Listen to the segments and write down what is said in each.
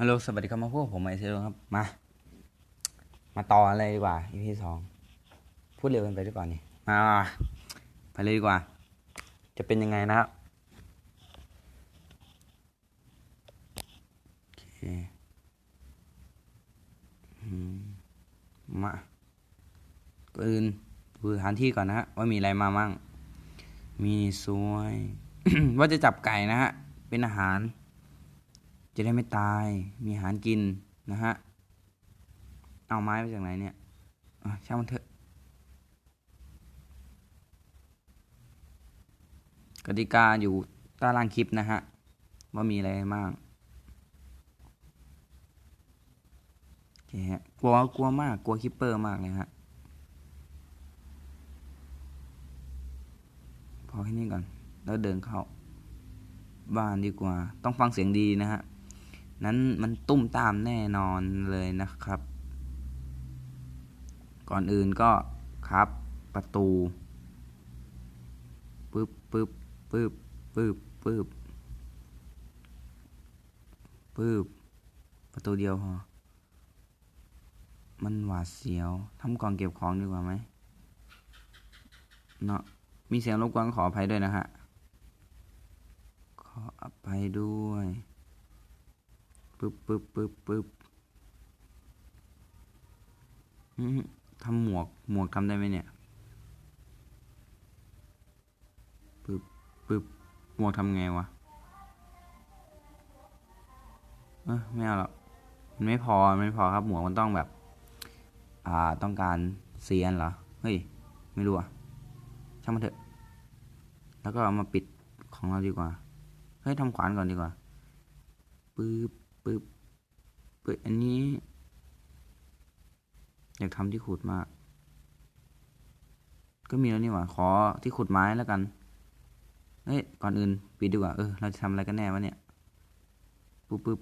ฮัลโหลสวัสดีครับมาพวกผมไอเซลครับ มา มาต่ออะไรดีกว่า EP สองพูดเร็วเกินไปหรือเปล่านี่มาไปเลยดีกว่า จะเป็นยังไงนะครับโอเคมาอื่นดูสถานที่ก่อนนะฮะว่ามีอะไรมามั่ง มีซวย ว่าจะจับไก่นะฮะ เป็นอาหาร จะได้ไม่ตาย มีอาหารกินนะฮะ เอาไม้มาจากไหนเนี่ยช่างมันเถอะ กติกาอยู่ใต้ล่างคลิปนะฮะ ว่ามีอะไรบ้างโอเคฮะ กลัวกลัวมาก กลัวคิปเปอร์มากเลยฮะ พอแค่นี้ก่อน แล้วเดินเข้า บ้านดีกว่า ต้องฟังเสียงดีนะฮะ นั้นมันตุ้มตามแน่นอนเลยนะครับ ก่อนอื่นก็ครับประตูปึ๊บปึ๊บปึ๊บปึ๊บปึ๊บปึ๊บประตูเดียวพอมันหวาดเสียวทำกล่องเก็บของดีกว่าไหมเนาะมีเสียงรบกวนขออภัยด้วยนะฮะขออภัยด้วย ปึ๊บปึ๊บปึ๊บปึ๊บทำหมวกหมวกทำได้ไหมเนี่ยปึ๊บปึ๊บหมวกทำไงวะเออไม่เอาหรอกมันไม่พอมันไม่พอครับหมวกมันต้องแบบ อ่าต้องการเซียนเหรอเฮ้ยไม่รู้อะช่างมันเถอะ แล้วก็เอามาปิดของเราดีกว่าเฮ้ยทำขวานก่อนดีกว่าปึ๊บ ปึ๊บปึ๊บอันนี้ อยากทำที่ขุดมาก ก็มีแล้วนี่หว่า ขอที่ขุดไม้แล้วกันเฮ้ยก่อนอื่นปิดดีกว่าเออเราจะทำอะไรกันแน่วะเนี่ยปึ๊บปึ๊บ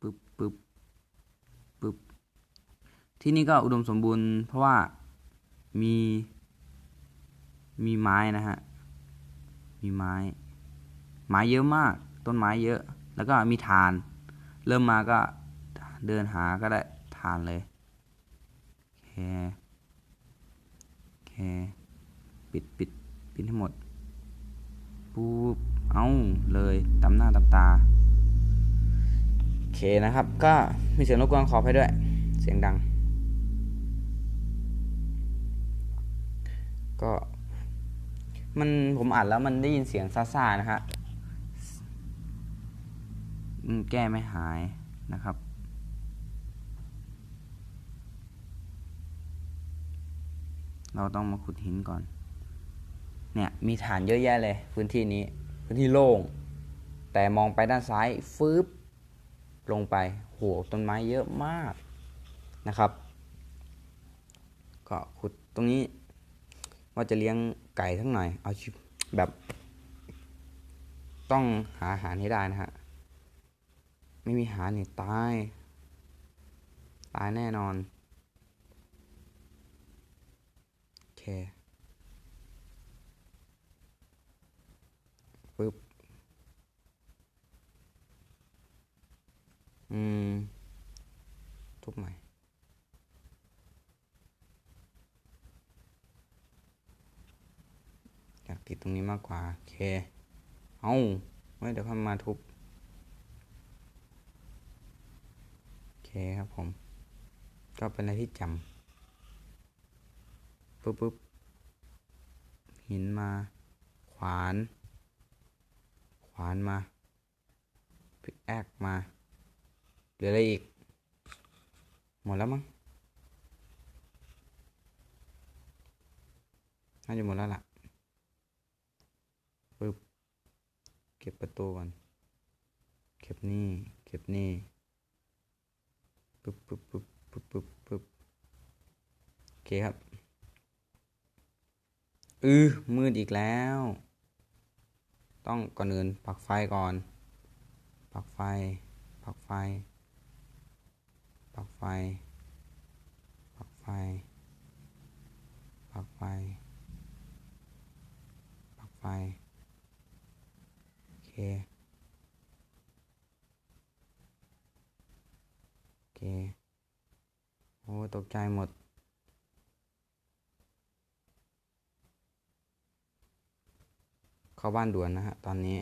ปึ๊บปึ๊บปึ๊บที่นี่ก็อุดมสมบูรณ์ เพราะว่ามีมีไม้นะฮะ มีไม้ ไม้เยอะมาก ต้นไม้เยอะ แล้วก็มีฐาน เริ่มมาก็เดินหาก็ได้ฐานเลยโอเคโอเค ปิดปิดปิดให้หมดปุ๊บเอาเลยตำหน้าตำตาโอเคนะครับ ก็มีเสียงรบกวนขอไปด้วย เสียงดัง ก็มันผมอ่านแล้วมันได้ยินเสียงซ่าๆนะฮะ แก้ไม่หายนะครับ เราต้องมาขุดหินก่อน เนี่ยมีฐานเยอะแยะเลย พื้นที่นี้พื้นที่โล่ง แต่มองไปด้านซ้ายฟืบลงไปโหต้นไม้เยอะมากนะครับ ก็ขุดตรงนี้ว่าจะเลี้ยงไก่ทั้งหน่อย เอาแบบ ต้องหาอาหารให้ได้นะฮะ ไม่มีหาเนี่ยตาย ตายแน่นอน โอเคปึ๊บ อืม ทุบใหม่อยากติดตรงนี้มากกว่า โอเค เอาไว้เดี๋ยวค่อมาทุบ โอเคครับผม ก็เป็นอะไรที่จำปึ๊บปึ๊บหินมา ขวาน ขวานมาพิกแอคมาเหลืออะไรอีก หมดแล้วมั้งน่าจะหมดแล้วล่ะปึ๊บ เก็บประตูก่อน เก็บนี่ เก็บนี่ ปึ๊บปึ๊บปึ๊บปึ๊บปึ๊บปึ๊บโอเคครับ อือมืดอีกแล้ว ต้องก่อนอื่นปักไฟก่อน ปักไฟ ปักไฟ ปักไฟ ปักไฟ ปักไฟ ปักไฟ โอเค เค โอ้ ตกใจหมด เข้าบ้านด่วนนะฮะ ตอนนี้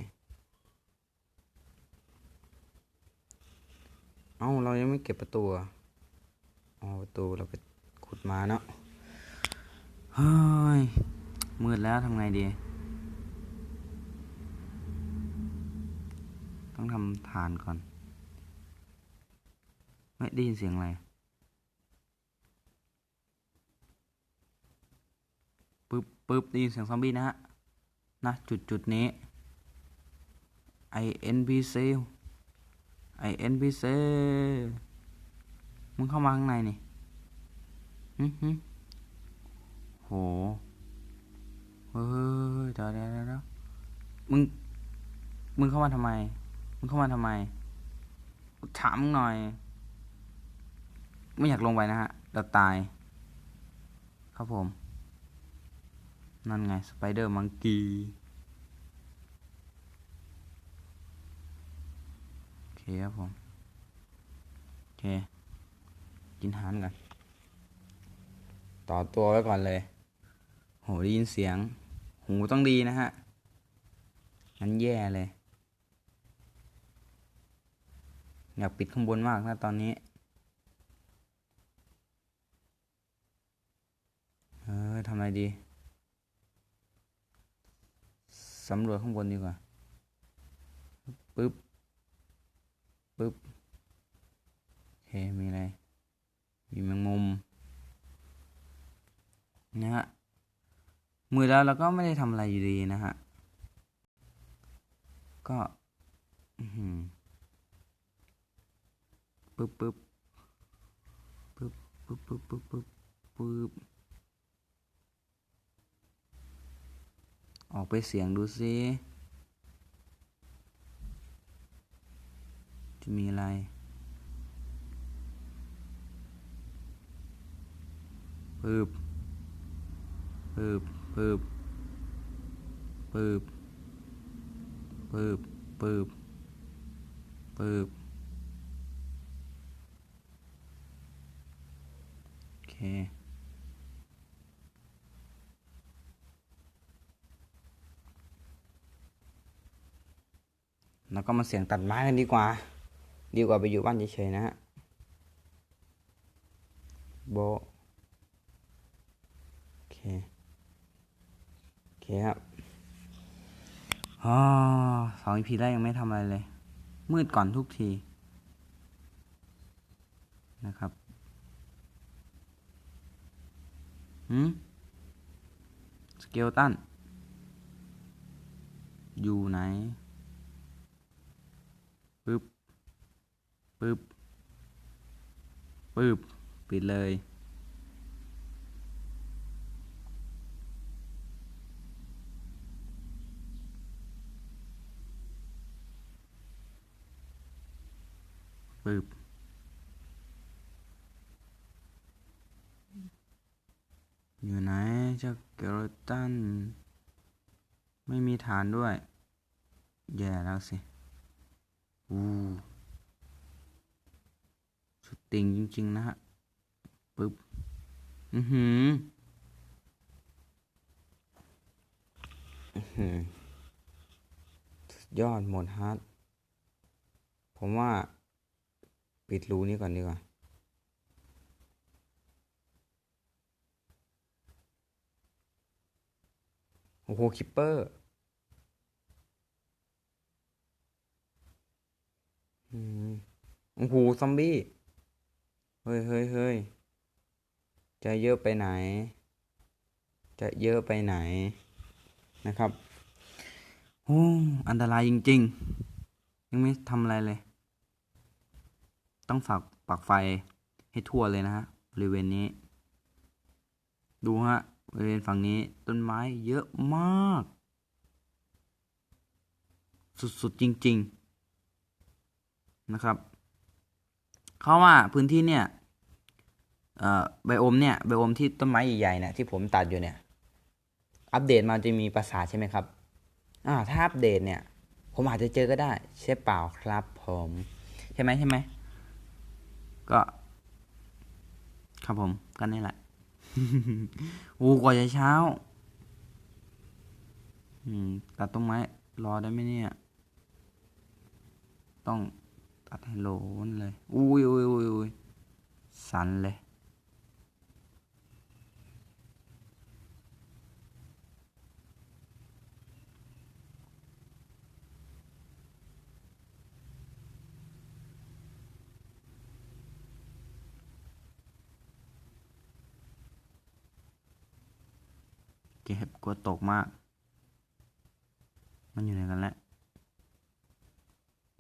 เอ้า เรายังไม่เก็บประตูอ๋อประตูเราไปขุดมาเนาะเฮ้ย มืดแล้วทำไงดี ต้องทำฐานก่อน ไม่ได้ยินเสียงอะไรปึ๊บปึ๊บได้ยินเสียงซอมบี้นะฮะนะจุดจุดนี้ INPC INPC มึงเข้ามาข้างในนี่ฮึฮึโหเฮ้ยเดี๋ยวเดี๋ยวเดี๋ยวมึง มึงเข้ามาทำไม มึงเข้ามาทำไมถามมึงหน่อย ไม่อยากลงไปนะฮะเดี๋ยวตาย ครับผม นั่นไงสไปเดอร์มังกีโอเคครับผม โอเค กินหารกัน ต่อตัวไว้ก่อนเลย โหได้ยินเสียง หูต้องดีนะฮะ งั้นแย่เลย อยากปิดข้างบนมากนะตอนนี้ เออทำอะไรดีสำรวจข้างบนดีกว่าปึ๊บปึ๊บโอเคมีอะไร มีแมงมุมนะฮะมือแล้วเราก็ไม่ได้ทำอะไรอยู่ดีนะฮะ ก็อื้อหือปึ๊บปึ๊บปึ๊บปึ๊บปึ๊บปึ๊บปึ๊บปึ๊บ ออกไปเสียงดูซิจะมีอะไรปึ๊บปึ๊บปึ๊บปึ๊บปึ๊บปึ๊บปึ๊บโอเค แล้วก็มาเสียงตัดไม้กันดีกว่า ดีกว่าไปอยู่บ้านเฉยๆนะฮะโบโอเคโอเคครับอ๋อสองอีพีแรกยังไม่ทำอะไรเลย มืดก่อนทุกที นะครับหืมสเกลตันอยู่ไหน ปึ๊บปึ๊บปึ๊บปิดเลย ปึ๊บอยู่ไหนเจ้าเกลตัน ไม่มีฐานด้วย แย่แล้วสิ อู้สุด ติงจริง ๆ นะฮะปึ๊บ อือหือ อือหือยอดหมดฮาร์ดผมว่า ปิดรูนี้ก่อนดีกว่า โอ้โห คิปเปอร์ อืมโอ้โห ซอมบี้ เฮ้ยเฮ้ยเฮ้ยจะเยอะไปไหน จะเยอะไปไหนนะครับโอ้อันตรายจริง ๆ ยังไม่ทำอะไรเลย ต้องฝากปักไฟให้ทั่วเลยนะฮะบริเวณนี้ ดูฮะบริเวณฝั่งนี้ต้นไม้เยอะมาก สุด ๆ จริง ๆ นะครับ เขาว่าพื้นที่เนี่ยเอ่อไบโอมเนี่ยไบโอมที่ต้นไม้ใหญ่ๆเนี่ยที่ผมตัดอยู่เนี่ยอัปเดตมาจะมีปราสาทใช่ไหมครับอ่าถ้าอัปเดตเนี่ย ผมอาจจะเจอก็ได้ ใช่เปล่าครับผมใช่ไหมใช่ไหมก็ ครับผมก็นี่แหละโอ้กว่าจะเช้า อืมตัดต้นไม้รอได้ไหมเนี่ย ต้องัดให้โลนเลย อุ้ยอุ้ยอุ้ยอุ้ยสันเลย เก็บกลัวตกมาก มันอยู่ไหนกันแหละ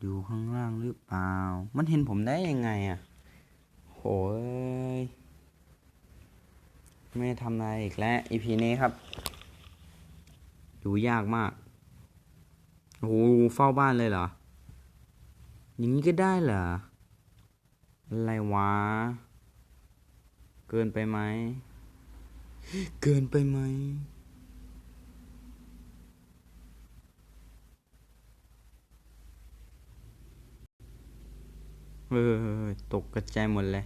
อยู่ข้างล่างหรือเปล่า มันเห็นผมได้ยังไงอะ โหยไม่ทำอะไรอีกแล้วอีพีนี้ครับอยู่ยากมากโอ้โหเฝ้าบ้านเลยเหรอ อย่างนี้ก็ได้เหรอ อะไรวะ เกินไปไหม เกินไปไหม เออตกกระจายหมดเลย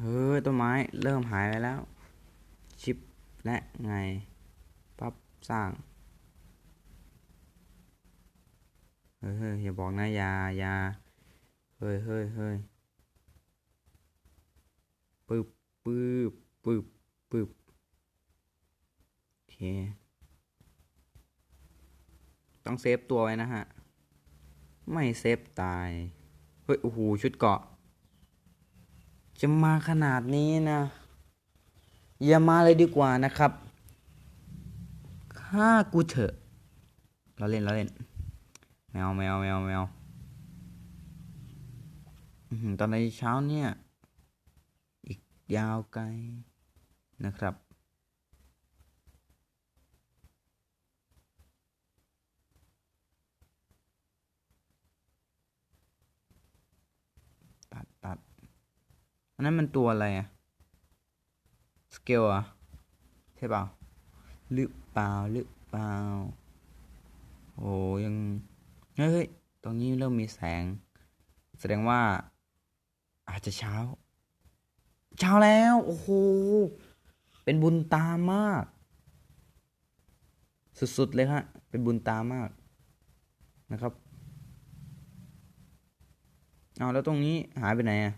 เฮ้ยต้นไม้เริ่มหายไปแล้ว ชิปและไง ปั๊บสร้างเฮ้ยเฮ้ยอย่าบอกนะยายาเฮ้ยเฮ้ยเฮ้ยปึ๊บปึ๊บปึ๊บปึ๊บ ต้องเซฟตัวไว้นะฮะ ไม่เซฟตาย เฮ้ย โอ้โห ชุดเกาะ จะมาขนาดนี้นะ อย่ามาเลยดีกว่านะครับฆ่ากูเถอะเราเล่นเราเล่นแมวแมวแมวแมวตอนในเช้าเนี่ย อีกยาวไกลนะครับ ตัดตัด อันนั้นมันตัวอะไรอะสเกลอะใช่เปล่าหรือเปล่าหรือเปล่า โอ้ยังเฮ้ยตรงนี้เริ่มมีแสง แสดงว่า อาจจะเช้า เช้าแล้ว โอ้โห เป็นบุญตามาก สุดๆเลยฮะ เป็นบุญตามากนะครับ เอาแล้วตรงนี้หายไปไหนอะ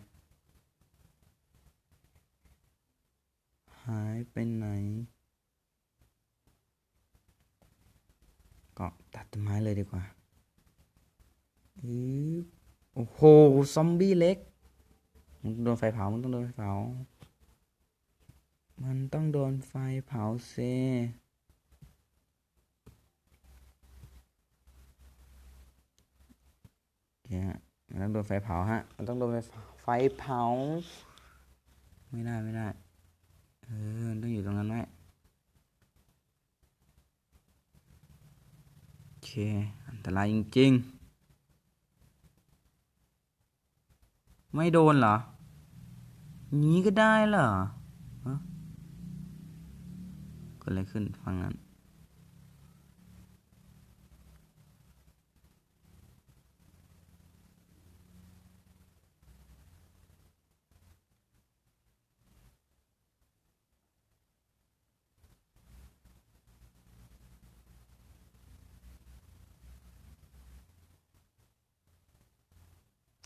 หายไปไหน ก็ตัดต้นไม้เลยดีกว่าอือโอ้โห ซอมบี้เล็กมันต้องโดนไฟเผามันต้องโดนไฟเผา มันต้องโดนไฟเผาเซโอเคฮะมันต้องโดนไฟเผาฮะ มันต้องโดนไฟไฟเผา ไม่ได้ ไม่ได้ เออมันต้องอยู่ตรงนั้นไว้โอเค อันตรายจริงๆ ไม่โดนเหรอ นี้ก็ได้เหรอเกิดอะไรขึ้นฟังนั้น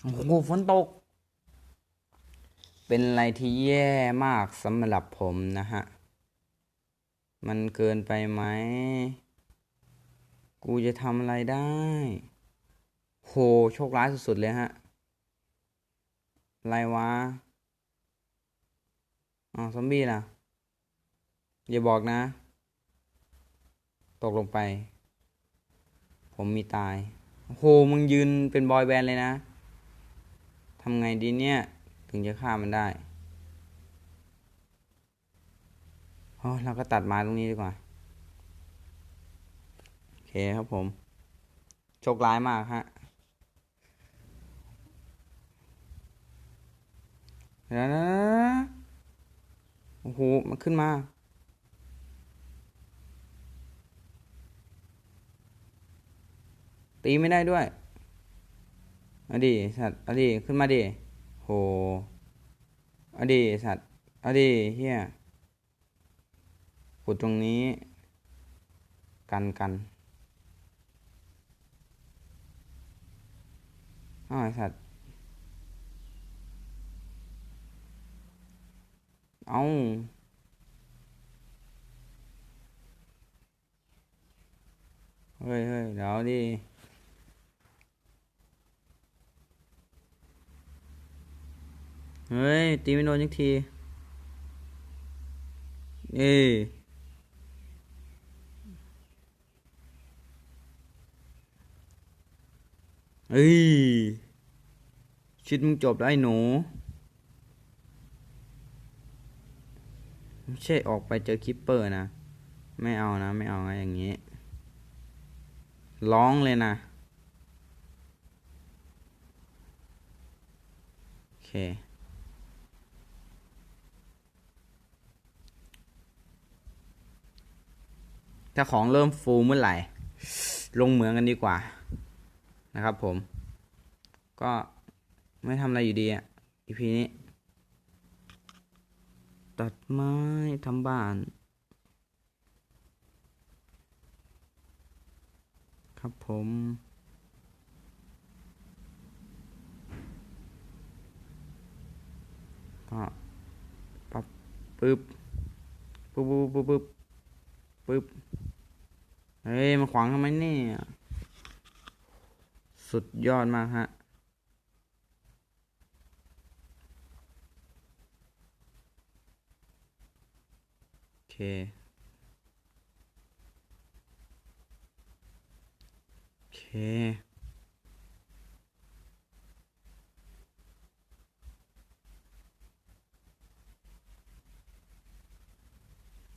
โอ้โหฝนตก เป็นอะไรที่แย่มากสำหรับผมนะฮะ มันเกินไปไหม กูจะทำอะไรได้ โห โชคร้ายสุดๆเลยฮะ อะไรวะอ๋อซอมบี้ล่ะ อย่าบอกนะ ตกลงไป ผมมีตาย โห มึงยืนเป็นบอยแบนด์เลยนะ ทำไงดีเนี่ย ถึงจะฆ่ามันได้โอ้เราก็ตัดมาตรงนี้ดีกว่า โอเคครับผม โชคร้ายมากฮะแล้วนะโอ้โห มันขึ้นมาตีไม่ได้ด้วย อาดิสัตว์อาดิขึ้นมาดิโหอาดิสัตว์อาดิเฮียขุดตรงนี้ กันกันอ้าวสัตว์เอาเฮ้ยเฮ้ยเดี๋ยวดิ เฮ้ย ตีไม่โดนยักที เอ้เอ้ยชิดมึงจบแล้วไอ้หนูไม่ใช่ออกไปเจอคิปเปอร์นะ ไม่เอานะ ไม่เอานะอย่างนี้ ร้องเลยนะ โอเค ถ้าของเริ่มฟูเมื่อไหร่ ลงเหมืองกันดีกว่า นะครับผม ก็ไม่ทำอะไรอยู่ดีอะอีพีนี้ ตัดไม้ทำบ้าน ครับผมก็ปั๊บปึ๊บปึ๊บปึ๊บปึ๊บปึ๊บ เฮ้ยมาขวางทำไมเนี่ย สุดยอดมากฮะโอเคโอเค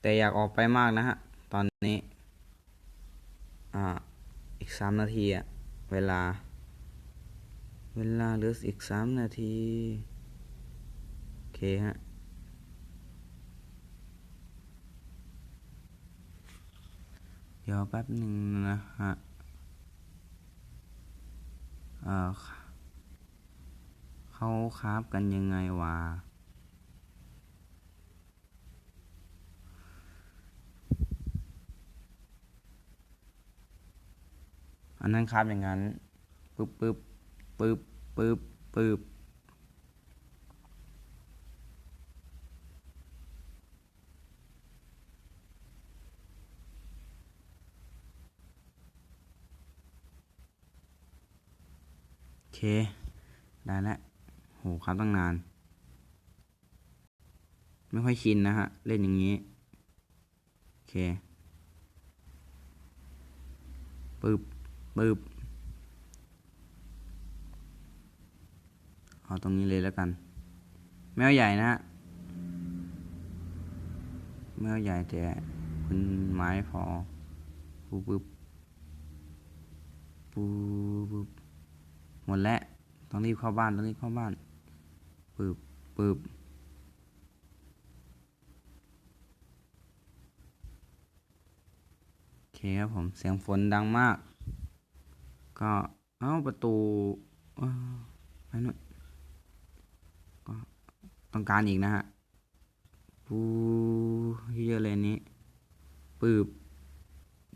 แต่อยากออกไปมากนะฮะ ตอนนี้ อ่าอีกสามนาทีอะเวลา เวลาเหลืออีกสามนาที โอเคฮะเดี๋ยวแป๊บหนึ่งนะฮะเออเขาคราบกันยังไงวะ นนั้นคราบอย่างนั้นปึ๊บปึ๊บปึ๊บปึ๊บปึ๊บโอเค ได้แล้วโหครับตั้งนาน ไม่ค่อยชินนะฮะ เล่นอย่างนี้ โอเคปึ๊บ ปึ๊บเอาตรงนี้เลยแล้วกัน แมวใหญ่นะฮะแมวใหญ่แต่พื้นไม้พอปึ๊บปึ๊บปึ๊บปึ๊บหมดแล้วต้องรีบเข้าบ้านต้องรีบเข้าบ้านปึ๊บปึ๊บโอเคครับผมเสียงฝนดังมาก ก็เอ้าประตูอ้าไปหน่อยก็ต้องการอีกนะฮะปูเยอะเลยอันนี้ปืบ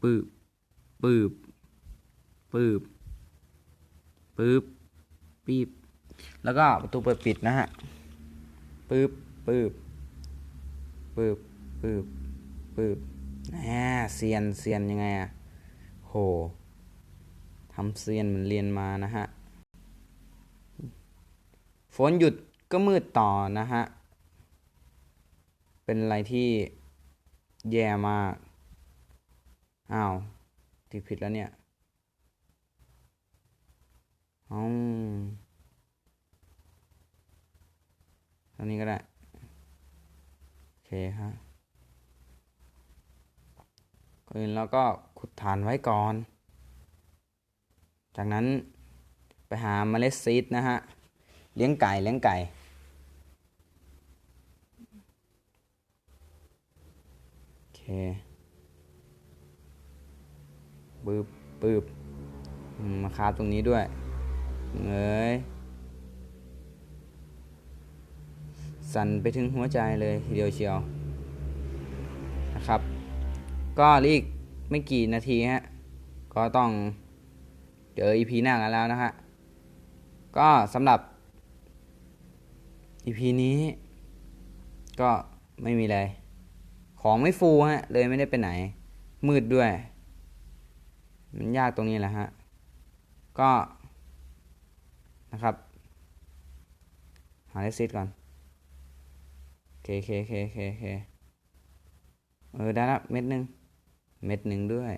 ปืบปืบปืบปืบปีบแล้วก็ประตูเปิดปิดนะฮะปืบปืบปืบปืบปืบแหมเซียนเซียนยังไงอะโห ทำเซียนเหมือนเรียนมานะฮะ ฝนหยุดก็มืดต่อนะฮะ เป็นอะไรที่แย่มาก อ้าวติดผิดแล้วเนี่ยอ๋อตอนนี้ก็ได้ โอเคฮะก่อนอื่นเราก็ขุดฐานไว้ก่อน จากนั้นไปหาเมล็ดซีดนะฮะ เลี้ยงไก่เลี้ยงไก่ โอเคปืบปืบมมาคาบตรงนี้ด้วย เงยสั่นไปถึงหัวใจเลยทีเดียวเชียวนะครับ ก็อีกไม่กี่นาทีฮะ ก็ต้อง เจอ EP หน้ากันแล้วนะฮะ ก็สำหรับ EP นี้ ก็ไม่มีอะไร ของไม่ฟูฮะ เลยไม่ได้ไปไหน มืดด้วย มันยากตรงนี้แหละฮะ ก็นะครับ หาเลซิตก่อนเคเคเคเคเคเออ ได้ละเม็ดหนึ่งเม็ดหนึ่งด้วย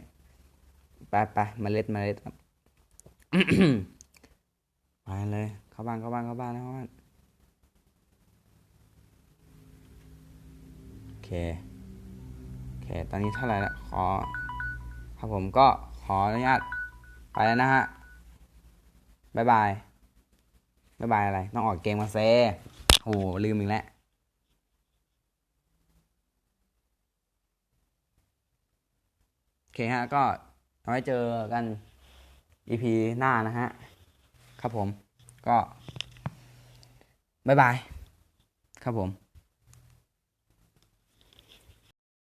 ไปไปเมาเล็ดเมาเล็ดครับ ไปเลย เข้าบ้านเข้าบ้านเข้าบ้านเข้าบ้านโอเคโอเค ตอนนี้เท่าไหร่ละขอครับผมก็ขออนุญาตไปแล้วนะฮะบายบายบายบายอะไร ต้องออกเกมมาเซ่โหลืมอีกแล้วโอเคฮะ ก็เอาไว้เจอกัน EP หน้านะฮะ ครับผม ก็บายบาย ครับผม